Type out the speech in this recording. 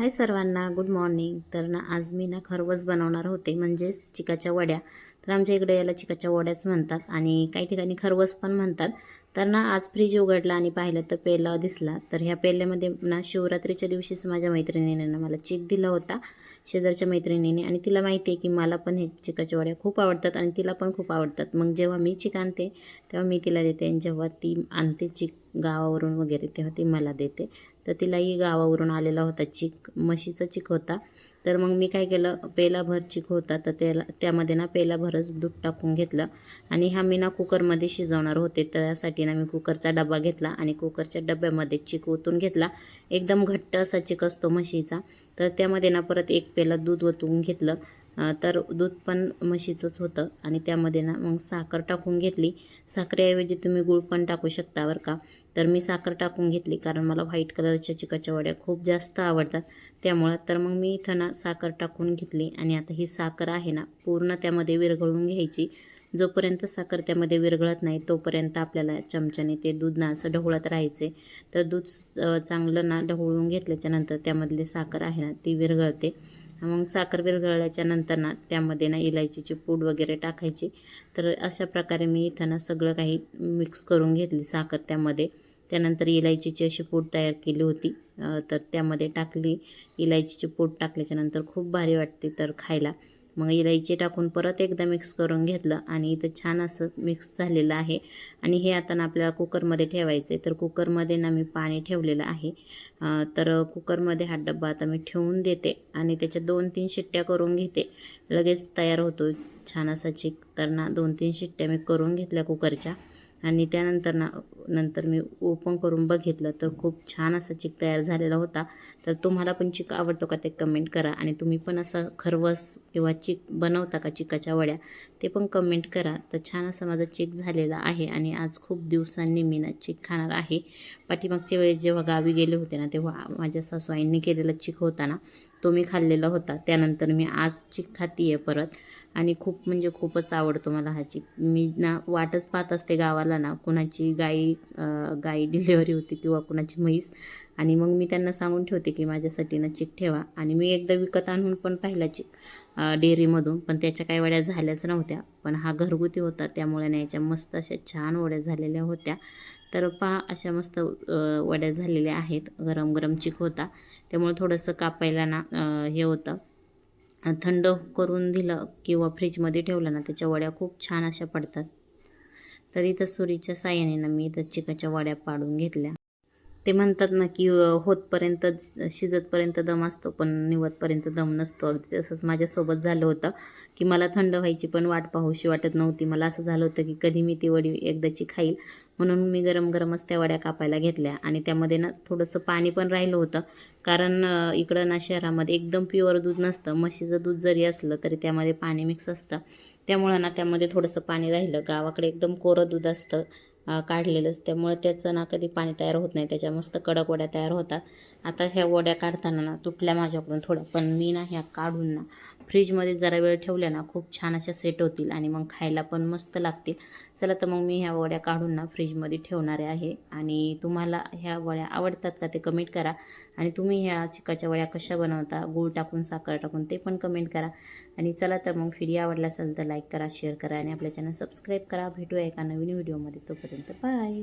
हाय सर्वांना good morning. तर ना आज मी ना खरवस बनवणार होते म्हणजेच चिकाच्या वड्या. तर आमच्या इकडे याला चिकाच्या वड्याच म्हणतात आणि काही ठिकाणी खरवस पण म्हणतात. तर ना आज फ्रीज उघडला आणि पाहिलं तर पेला दिसला. तर ह्या पेल्यामध्ये ना शिवरात्रीच्या दिवशीच माझ्या मैत्रिणीने ना मला चिक दिला होता शेजारच्या मैत्रिणीने. आणि तिला माहिती आहे की मला पण हे चिकाच्या वड्या खूप आवडतात आणि तिला पण खूप आवडतात. मग जेव्हा मी चिक आणते तेव्हा मी तिला देते आणि जेव्हा ती आणते चिक गावावरून वगैरे तेव्हा ती मला देते. तर तिलाही गावावरून आलेला होता चिक म्हशीचा चिक होता. तर मग मी काय केलं पेला भर चिक होता तर त्याला त्यामध्ये ना पेला भरच दूध टाकून घेतलं. आणि हा मी ना कुकरमध्ये शिजवणार होते त्यासाठी ना मी कुकरचा डबा घेतला आणि कुकरच्या डब्यामध्ये चिक ओतून घेतला. एकदम घट्ट असा चिक असतो म्हशीचा. तर त्यामध्ये ना परत एक पेला दूध ओतून घेतलं. तर दूध पण म्हशीचंच होतं आणि त्यामध्ये ना मग साखर टाकून घेतली. साखरेऐवजी तुम्ही गूळ पण टाकू शकता बरं का. तर मी साखर टाकून घेतली कारण मला व्हाईट कलरच्या चिकाच्या वड्या खूप जास्त आवडतात. त्यामुळं तर मग मी इथं ना साखर टाकून घेतली आणि आता ही साखर आहे ना पूर्ण त्यामध्ये विरघळून घ्यायची. जोपर्यंत साखर त्यामध्ये विरघळत नाही तोपर्यंत आपल्याला चमच्याने ते दूध ना असं ढवळत राहायचे. तर दूध चांगलं ना ढवळून घेतल्याच्या नंतर त्यामधली साखर आहे ना ती विरघळते. मग साखर विरघळल्याच्या नंतर ना त्यामध्ये ना इलायचीची पूड वगैरे टाकायची. तर अशा प्रकारे मी इथं ना सगळं काही मिक्स करून घेतली साखर त्यामध्ये. त्यानंतर इलायचीची अशी पूड तयार केली होती. तर त्यामध्ये टाकली. इलायचीची पूड टाकल्याच्यानंतर खूप भारी वाटते तर खायला. मग इलायची टाकून परत एकदा मिक्स करून घेतलं आणि इथं छान असं मिक्स झालेलं आहे. आणि हे आता ना आपल्याला कुकरमध्ये ठेवायचं आहे तर कुकरमध्ये ना मी पाणी ठेवलेलं आहे. तर कुकरमध्ये हा डब्बा आता मी ठेवून देते आणि त्याच्या दोन तीन शिट्ट्या करून घेते. लगेच तयार होतो. छान असा चिक तर ना दोन तीन शिट्ट्या मी करून घेतल्या कुकरच्या आणि त्यानंतर ना नंतर मी ओपन करून बघितलं तर खूप छान असा चिक तयार झालेला होता. तर तुम्हाला पण चिक आवडतो का ते कमेंट करा. आणि तुम्ही पण असं खरवस किंवा चिक बनवता का चिकाच्या वड्या ते पण कमेंट करा. तर छान असा माझा चिक झालेला आहे आणि आज खूप दिवसांनी मी ना चिक खाणार आहे. पाठीमागच्या वेळेस जेव्हा गावी गेले होते ना तेव्हा माझ्या सासूआईंनी केलेला चिक होता ना तो मी खाल्लेला होता. त्यानंतर मी आज चिक खाती आहे परत. आणि खूप म्हणजे खूपच आवडतो मला हा चिक. मी ना वाटच पाहत असते गावाला ना कुणाची गाई गाई डिलेवरी होती किंवा कुणाची म्हैस आणि मग मी त्यांना सांगून ठेवते की माझ्यासाठी ना चिक ठेवा. आणि मी एकदा विकत आणून पण पाहिला चिक डेअरीमधून पण त्याच्या काही वड्या झाल्याच नव्हत्या. पण हा घरगुती होता त्यामुळे ना याच्या मस्त अशा छान वड्या झालेल्या होत्या. तर पहा अशा मस्त वड्या झालेल्या आहेत. गरम गरम चिक होता. त्यामुळे थोडंसं कापायला ना हे होतं. थंड करून दिलं किंवा फ्रीजमध्ये ठेवलं ना त्याच्या वड्या खूप छान अशा पडतात. तर इथं सुरीच्या साह्याने ना मी इथं चिकाच्या वड्या पाडून घेतल्या. ते म्हणतात ना की होतपर्यंत शिजतपर्यंत दम असतो पण निवतपर्यंत दम नसतो. अगदी तसंच माझ्यासोबत झालं होतं की मला थंड व्हायची पण वाट पाहूशी वाटत नव्हती. मला असं झालं होतं की कधी मी ती वडी एकदाची खाईल. म्हणून मी गरम गरमच त्या वड्या कापायला घेतल्या. आणि त्यामध्ये ना थोडंसं पाणी पण राहिलं होतं. कारण इकडं ना शहरामध्ये एकदम प्युअर दूध नसतं. म्हशीचं दूध जरी असलं तरी त्यामध्ये पाणी मिक्स असतं. त्यामुळं ना त्यामध्ये थोडंसं पाणी राहिलं. गावाकडे एकदम कोरं दूध असतं. काढलेलंच. त्यामुळे त्याचं ना कधी पाणी तयार होत नाही. त्याच्या मस्त कडक वड्या तयार होतात. आता ह्या वड्या काढताना ना तुटल्या माझ्याकडून थोड्या पण मी ना ह्या काढून ना फ्रीजमध्ये जरा वेळ ठेवल्या ना खूप छान अशा सेट होतील आणि मग खायला पण मस्त लागतील. चला तर मग मी ह्या वड्या काढून ना फ्रीजमध्ये ठेवणारे आहे. आणि तुम्हाला ह्या वड्या आवडतात का ते कमेंट करा. आणि तुम्ही ह्या चिकाच्या वड्या कशा बनवता गूळ टाकून साखर टाकून ते पण कमेंट करा. आणि चला तर मग व्हिडिओ आवडला असेल तर लाईक करा शेअर करा आणि आपल्या चॅनल सबस्क्राईब करा. भेटूया एका नवीन व्हिडिओमध्ये. तोपर्यंत बाय